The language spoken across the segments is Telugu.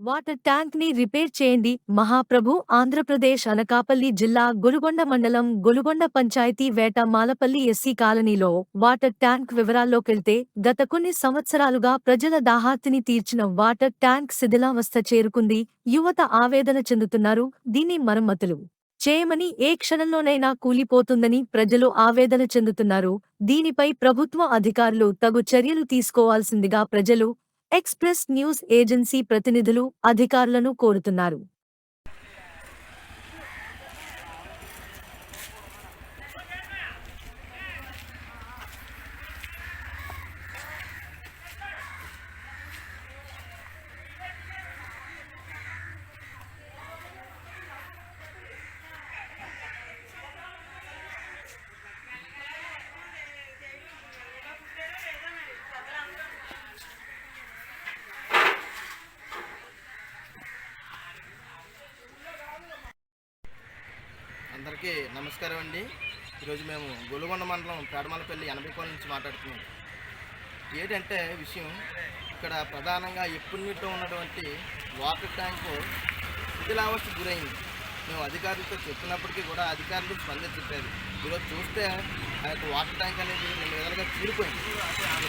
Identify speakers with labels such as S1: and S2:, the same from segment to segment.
S1: వాటర్ ట్యాంక్ని రిపేర్ చేయండి. మహాప్రభు ఆంధ్రప్రదేశ్ అనకాపల్లి జిల్లా గొలుగొండ మండలం గొలుగొండ పంచాయతీ వేట మాలపల్లి ఎస్సీ కాలనీలో వాటర్ ట్యాంక్ వివరాల్లోకెళ్తే గత కొన్ని సంవత్సరాలుగా ప్రజల దాహార్తిని తీర్చిన వాటర్ ట్యాంక్ శిథిలావస్థ చేరుకుంది. యువత ఆవేదన చెందుతున్నారు. దీని మరమ్మతులు. చేయమని ఏ క్షణంలోనైనా కూలిపోతుందని ప్రజలు ఆవేదన చెందుతున్నారు. దీనిపై ప్రభుత్వ అధికారులు తగు చర్యలు తీసుకోవాల్సిందిగా ప్రజలు ఎక్స్ప్రెస్ న్యూస్ ఏజెన్సీ ప్రతినిధులు అధికారులను కోరుతున్నారు.
S2: అందరికీ నమస్కారం అండి. ఈరోజు మేము గొలుగొండ మండలం పేడమలపల్లి ఎనభై కోల నుంచి మాట్లాడుతున్నాం. ఏంటంటే విషయం ఇక్కడ ప్రధానంగా ఎప్పుడు నీటిలో ఉన్నటువంటి వాటర్ ట్యాంకు శిథిలావస్థ గురైంది. మేము అధికారులతో చెప్పినప్పటికీ కూడా అధికారులు స్పందించట్లేదు ఈరోజు చూస్తే ఆ యొక్క వాటర్ ట్యాంక్ అనేది రెండు విధాలుగా చీలిపోయింది.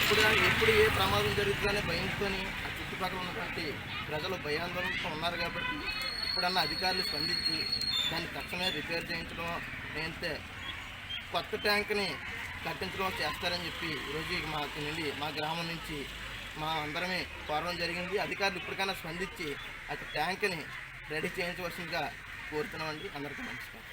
S2: ఎప్పుడు ఎప్పుడు ఏ ప్రమాదం జరుగుతుందనే భయంతో ఆ చుట్టుపక్కల ఉన్నటువంటి ప్రజలు భయాందోళనతో ఉన్నారు కాబట్టి ఇప్పుడన్నా అధికారులు స్పందించి దాన్ని తక్షణమే రిపేర్ చేయించడం లేదంటే కొత్త ట్యాంక్ని కట్టించడం చేస్తారని చెప్పి ఈరోజు మా నుండి మా గ్రామం నుంచి మా అందరమే కోరడం జరిగింది. అధికారులు ఇప్పటికైనా స్పందించి ఆ ట్యాంక్ని రెడీ చేయించవలసిందిగా కోరుతున్నామండి. అందరికీ నమస్కారం.